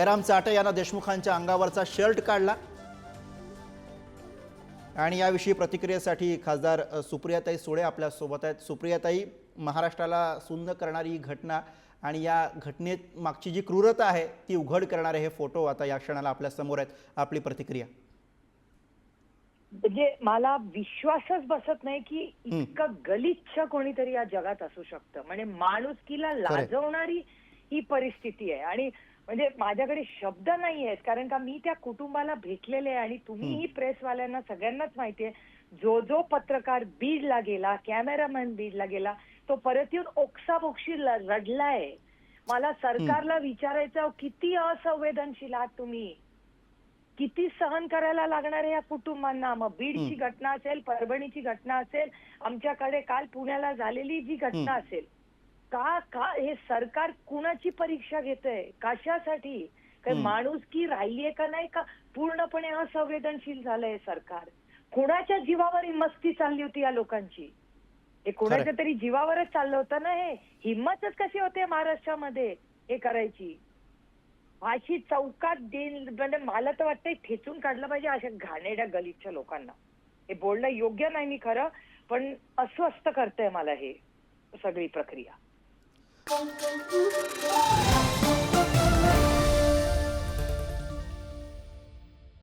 जयराम चाटे यानं देशमुखांच्या अंगावरचा शर्ट काढला. आणि याविषयी प्रतिक्रियेसाठी खासदार सुप्रियाताई सुळे आपल्यासोबत आहेत. सुप्रियाताई महाराष्ट्राला सुंद करणारी ही घटना आणि या घटनेत मागची जी क्रूरता आहे ती उघड करणारे हे फोटो आता या क्षणाला आपल्यासमोर आहेत. आपली प्रतिक्रिया. म्हणजे मला विश्वासच बसत नाही की इतकं गलिच्छ कोणीतरी या जगात असू शकतं. म्हणजे माणुसकीला लाजवणारी ही परिस्थिती आहे. आणि म्हणजे माझ्याकडे शब्द नाही आहेत कारण का मी त्या कुटुंबाला भेटलेले आहे आणि तुम्हीही प्रेसवाल्यांना सगळ्यांनाच माहिती आहे जो जो पत्रकार बीडला गेला कॅमेरामॅन बीडला गेला तो परत येऊन ओक्साबोक्षी रडलाय. मला सरकारला विचारायचं किती असंवेदनशील आहात तुम्ही? किती सहन करायला लागणार आहे या कुटुंबांना? मग बीडची घटना असेल परभणीची घटना असेल आमच्याकडे काल पुण्याला झालेली जी घटना असेल का का हे सरकार कुणाची परीक्षा घेतंय? कशासाठी? काही माणुसकी राहिलीये का नाही का? पूर्णपणे असंवेदनशील झालंय सरकार. कुणाच्या जीवावर ही मस्ती चालली होती या लोकांची? हे कुणाच्या तरी जीवावरच चाललं होतं ना हे? हिंमतच कशी होते महाराष्ट्रामध्ये हे करायची? अशी चौकात देईल म्हणजे मला तर वाटतंय ठेचून काढलं पाहिजे अशा घाणेड्या गलिच्छ लोकांना. हे बोलणं योग्य नाही मी खरं पण अस्वस्थ करतंय मला हे सगळी प्रक्रिया. Boom, boom.